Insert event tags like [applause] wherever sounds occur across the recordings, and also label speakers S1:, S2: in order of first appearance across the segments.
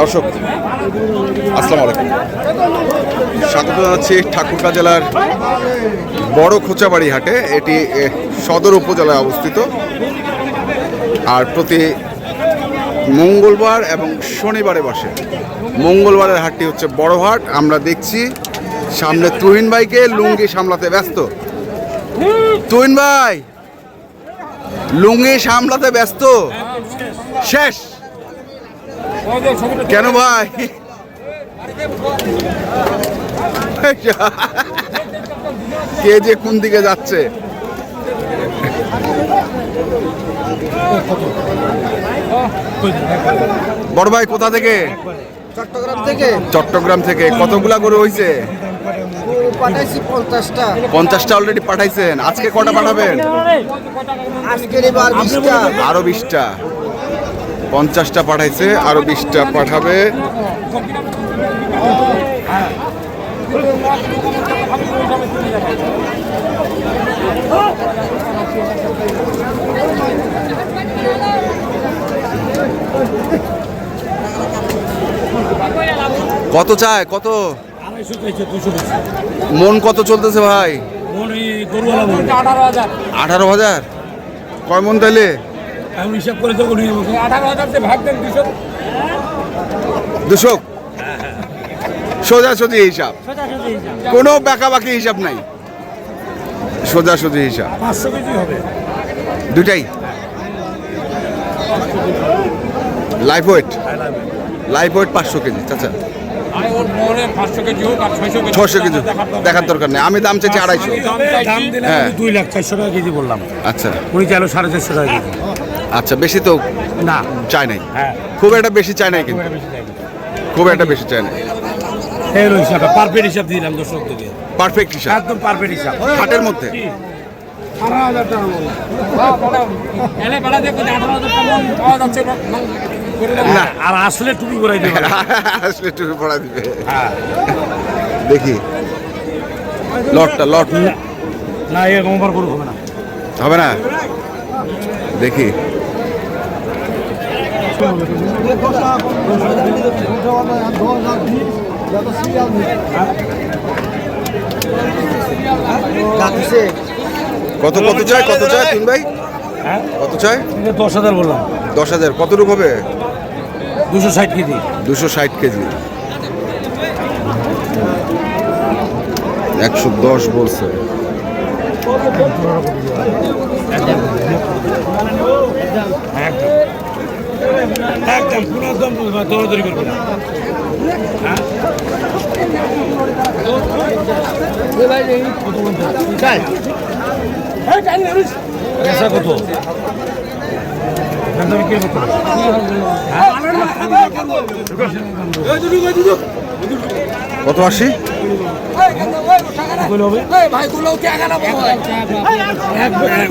S1: দর্শক, আসসালামু আলাইকুম। স্বাগত জানাচ্ছি ঠাকুরগাঁ জেলার বড় খোঁচাবাড়ি হাটে। এটি সদর উপজেলায় অবস্থিত। আর প্রতি মঙ্গলবার এবং শনিবারে বসে। মঙ্গলবারের হাটটি হচ্ছে বড় হাট। আমরা দেখছি, সামনে তুহিন ভাইকে লুঙ্গি সামলাতে ব্যস্ত। তুহিন ভাই, লুঙ্গি সামলাতে ব্যস্ত। শেষ। কেন ভাই? কে যে কোন দিকে যাচ্ছে? বড় ভাই কোথা থেকে?
S2: চট্টগ্রাম থেকে।
S1: চট্টগ্রাম থেকে। কতগুলা গরু
S2: হয়েছে পাঠাইছি পঞ্চাশটা।
S1: পঞ্চাশটা অলরেডি পাঠাইছেন। আজকে কটা পাঠাবেন?
S2: আজকের এবার
S1: আরও বিশটা। পঞ্চাশটা পাঠাইছে আরও বিশটা পাঠাবে। কত চায়? কত? মন কত চলতেছে ভাই?
S3: আঠারো হাজার।
S1: আঠারো হাজার? কয় মন তাইলে?
S4: এখন হিসাব করে তো উনি
S3: আঠারো হাজার যে ভাগ দেন দুশো।
S1: দুশো? সোজা সোজি হিসাব। কোনো বাঁকাবাকি হিসাব নাই। সোজা সোজি হিসাব।
S4: পাঁচশো কেজি হবে।
S1: দুটাই। লাইফ ওয়েট লাইফ ওয়েট পাঁচশো কেজি চাচা
S3: কেজি
S1: ছশো কেজি দেখার দরকার নেই। আমি দাম চাইছি আড়াইশো।
S4: দাম দিলে
S1: হ্যাঁ।
S4: দুই লাখ চারশো টাকা কেজি বললাম।
S1: আচ্ছা।
S4: উনি চাইলো সাড়ে চারশো টাকা কেজি।
S1: আচ্ছা বেশি তো
S4: না।
S1: চাই নাই।
S4: হ্যাঁ।
S1: খুব একটা বেশি চাই নাই কিন্তু।
S4: খুব একটা বেশি
S1: চাই নাই।
S4: পারফেক্ট হিসাব দিলাম
S1: পারফেক্ট হিসাব।
S4: একদম পারফেক্ট হিসাব।
S1: হাটের মধ্যে।
S4: না। আর আসলে টুপি করাই দেবে। [laughs]
S1: আসলে একটু পড়া দিবে।
S4: হ্যাঁ।
S1: দেখি। লটটা লট।
S4: না এরকম হবে না।
S1: হবে না? দেখি। কত কত চায় কত চায় তিন ভাই?
S4: হ্যাঁ?
S1: কত চায়
S4: দশ হাজার বললাম।
S1: দশ হাজার। কতটুকু হবে?
S4: দুশো ষাট কেজি।
S1: দুশো ষাট কেজি। একশো দশ বলছে
S4: একদম একদম পুরো একদম দৌড়াদৌড়ি করবি না। হ্যাঁ? পেশা কত?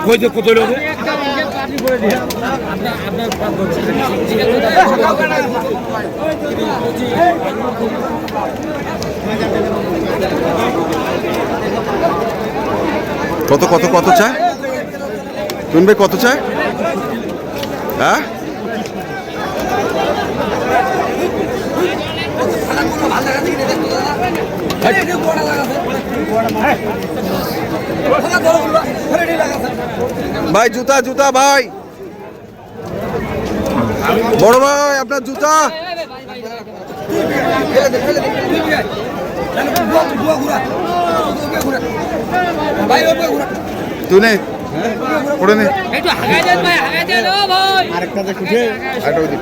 S4: কত যে কত হবে
S1: কত কত কত চায়? তুন কত চায়? হ্যাঁ। ভাই জুতা জুতা ভাই। বড় ভাই আপনার জুতা। তুই নে পড়ে নে। আরেকটা ওই দিক।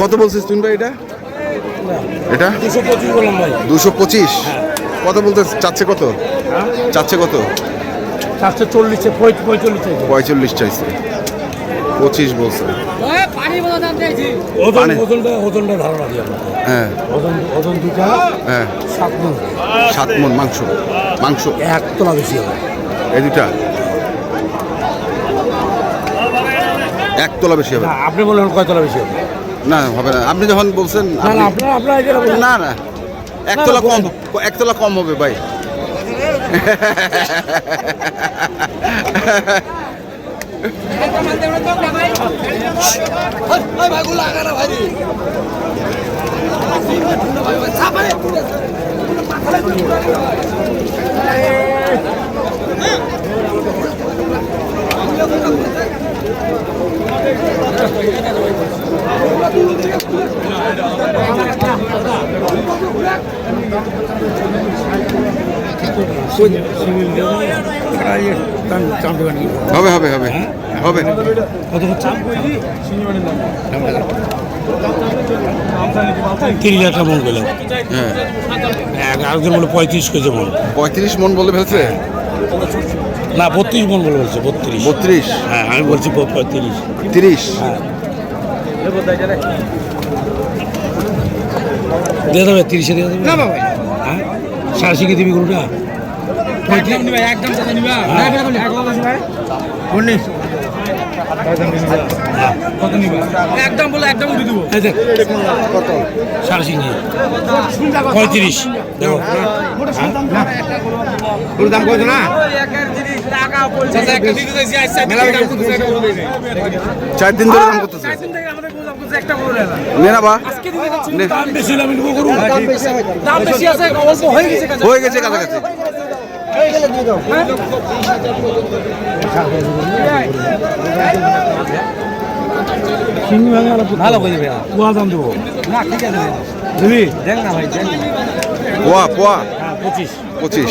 S1: কত বলছিস তুই ভাই এটা? এটা?
S4: পঁচিশ
S1: দুশো পঁচিশ। কত বলতে চাচ্ছে কত? চাচ্ছে কত?
S4: চারশো চল্লিশে পঁয়তাল্লিশ
S1: পঁয়তাল্লিশ চাইছে। পঁচিশ বলছে। হ্যাঁ। হ্যাঁ।
S4: সাত মন
S1: মাংস। মাংস।
S4: এক তোলা বেশি হবে।
S1: এই দুটা একতলা বেশি হবে।
S4: আপনি বললেন কয়তলা বেশি হবে?
S1: না হবে না। আপনি যখন বলছেন
S4: না না আপনারা আপনারা এটা বলুন
S1: না না। একতলা
S4: না, [laughs]
S1: কম একতলা কম হবে ভাই হবে হবে হবে। হবে।
S4: কত হচ্ছে? তিরিশ হাজার মন পেলাম
S1: হ্যাঁ।
S4: একজন বলে পঁয়ত্রিশ কেজি মন।
S1: পঁয়ত্রিশ মন বলে ফেলছে?
S4: না বত্রিশ মন বলে বলছে বত্রিশ।
S1: বত্রিশ?
S4: হ্যাঁ আমি বলছি পঁয়ত্রিশ।
S1: তিরিশ?
S4: হ্যাঁ। দিয়ে দেবে তিরিশে দিয়ে দেবে? না বাবা হ্যাঁ? সাড়ে শিখে দিবি গরুটা
S3: একদম বলে একদম উঠে দিব
S2: কত
S4: সাড়ে পঁয়ত্রিশ
S2: দাম কত না।
S3: চার দিন
S1: ধরে দাম করতেছে
S2: হয়ে
S3: গেছে
S1: কাছাকাছি।
S3: ভালো করে দেবে
S4: কুয়া দাম দেবো
S3: না ঠিক আছে
S4: দিবি
S3: দেখ না ভাই দেখ
S1: পোয়া পোয়া
S4: হ্যাঁ পঁচিশ
S1: পঁচিশ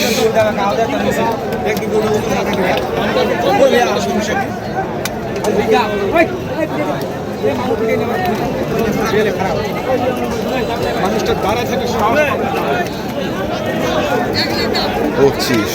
S1: পঁচিশ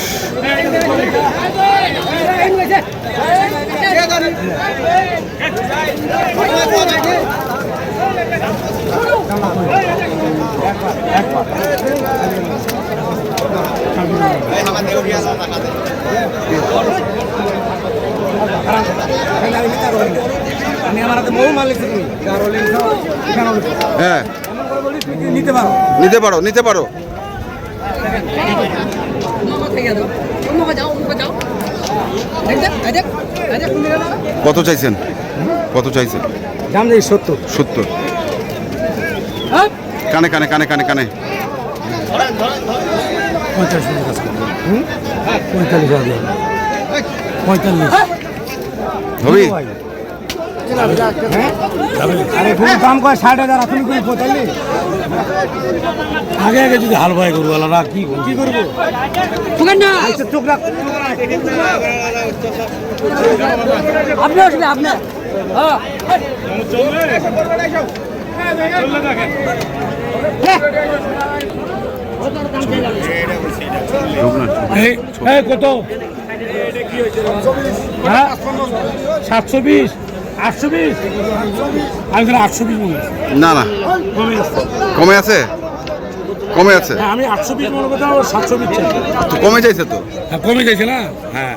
S3: আমি আমার হাতে বহু মাল লিখছি
S1: হ্যাঁ।
S3: নিতে পারো।
S1: নিতে পারো নিতে পারো। কত চাইছেন? কত চাইছেন?
S4: দাম দেই সত্তর।
S1: সত্তর। কানে কানে কানে কানে কানে।
S4: মিনিট পঁয়তাল্লিশ হাজার। পঁয়তাল্লিশ।
S1: হবি?
S4: আরে কোনো দাম কয়? ষাট হাজার আপনি কই পঁয়তাল্লিশ আগে আগে যদি হাল ভাই করব আলাদা কি কি করব? আচ্ছা, চোখ রাখ
S3: আপনি আসলে আপনি। হ্যাঁ।
S4: এই এই কত? হ্যাঁ সাতশো বিশ। আটশো বিশ? আমি এখানে আটশো বিশ মনে
S1: না না।
S4: কমে যাচ্ছে।
S1: কমে আছে? কমে আছে?
S4: হ্যাঁ আমি আটশো বিশ মনে করতাম সাতশো বিশ চাই।
S1: তো কমে যাইছে তো?
S4: হ্যাঁ কমে যাচ্ছে না? হ্যাঁ।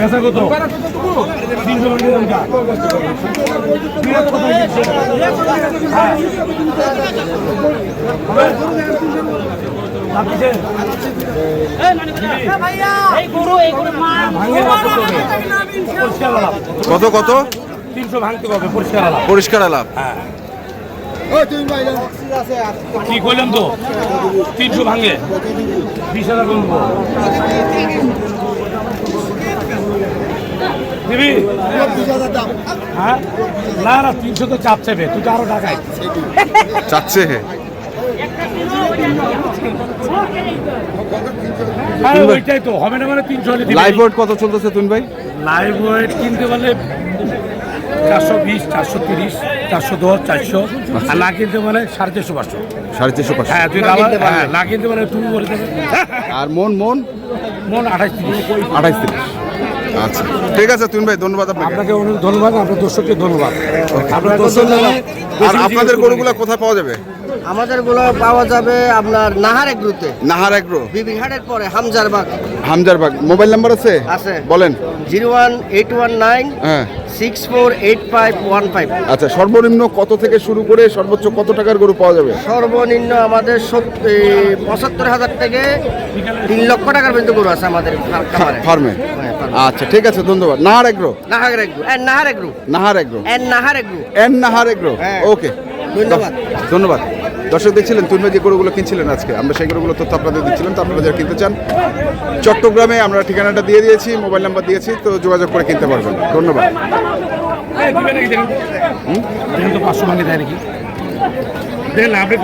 S4: পেশা কত? তিনশো কত? তিনশো ভাঙতে হবে পরিষ্কার লাভ
S1: পরিষ্কার আলাপ।
S4: হ্যাঁ। কি করলাম তো? তিনশো ভাঙে। বিশ হাজার কমবো দিবি হ্যাঁ? না না তিনশো তো চাপ চাইবে তুই তো আরও টাকায়
S1: চাচ্ছে হে?
S4: আরে ওইটাই তো হবে না মানে তিনশো
S1: লাইভ ওয়েট কত চলতেছে ভাই?
S4: লাইভ ওয়েট কিনতে পারলে চারশো বিশ চারশো তিরিশ চারশো দশ চারশো। আর না কিনতে পারলে সাড়ে চারশো পাঁচশো।
S1: সাড়ে চারশো পাঁচশো।
S4: হ্যাঁ তুই হ্যাঁ না কিনতে পারলে তুমি বলে দেবে
S1: আর মন মন?
S4: মন আঠাশ তিরিশ।
S1: আঠাইশ তিরিশ। আচ্ছা। ঠিক আছে তুন ভাই ধন্যবাদ আপনাকে।
S4: আপনাকে অনেক ধন্যবাদ আপনার দর্শককে ধন্যবাদ। আপনার দর্শক
S1: আর আপনাদের গরুগুলো কোথায় পাওয়া যাবে?
S2: আমাদেরগুলো পাওয়া যাবে আপনার নাহার এগ্রুতে
S1: নাহার এগ্রো
S2: বিবিঘাটের পরে হামজারবাগ
S1: হামজারবাগ। মোবাইল নাম্বার আছে?
S2: আছে।
S1: বলেন।
S2: Zero one eight one nine
S1: হ্যাঁ।
S2: Six four eight five one five.
S1: আচ্ছা সর্বনিম্ন কত থেকে শুরু করে সর্বোচ্চ কত টাকার গরু পাওয়া যাবে?
S2: সর্বনিম্ন আমাদের পঁচাত্তর হাজার থেকে তিন লক্ষ টাকার পর্যন্ত গরু আছে আমাদের
S1: ফার্মে?
S2: হ্যাঁ, ফার্মে।
S1: আচ্ছা ঠিক আছে ধন্যবাদ। Nahar agro
S2: Nahar agro and Nahar agro
S1: Nahar agro
S2: and Nahar agro
S1: and Nahar agro
S2: হ্যাঁ।
S1: ওকে।
S2: ধন্যবাদ।
S1: ধন্যবাদ। দর্শক দেখছিলেন তুমি যে গরুগুলো কিনছিলেন আজকে আমরা সেই গরুগুলো তথ্য আপনাদের দিচ্ছিলাম তো আপনারা যারা কিনতে চান চট্টগ্রামে আমরা ঠিকানাটা দিয়ে দিয়েছি মোবাইল নাম্বার দিয়েছি তো যোগাযোগ করে কিনতে পারবেন। ধন্যবাদ।
S4: পাঁচশো ভাঙে দেয় নাকি? আপনি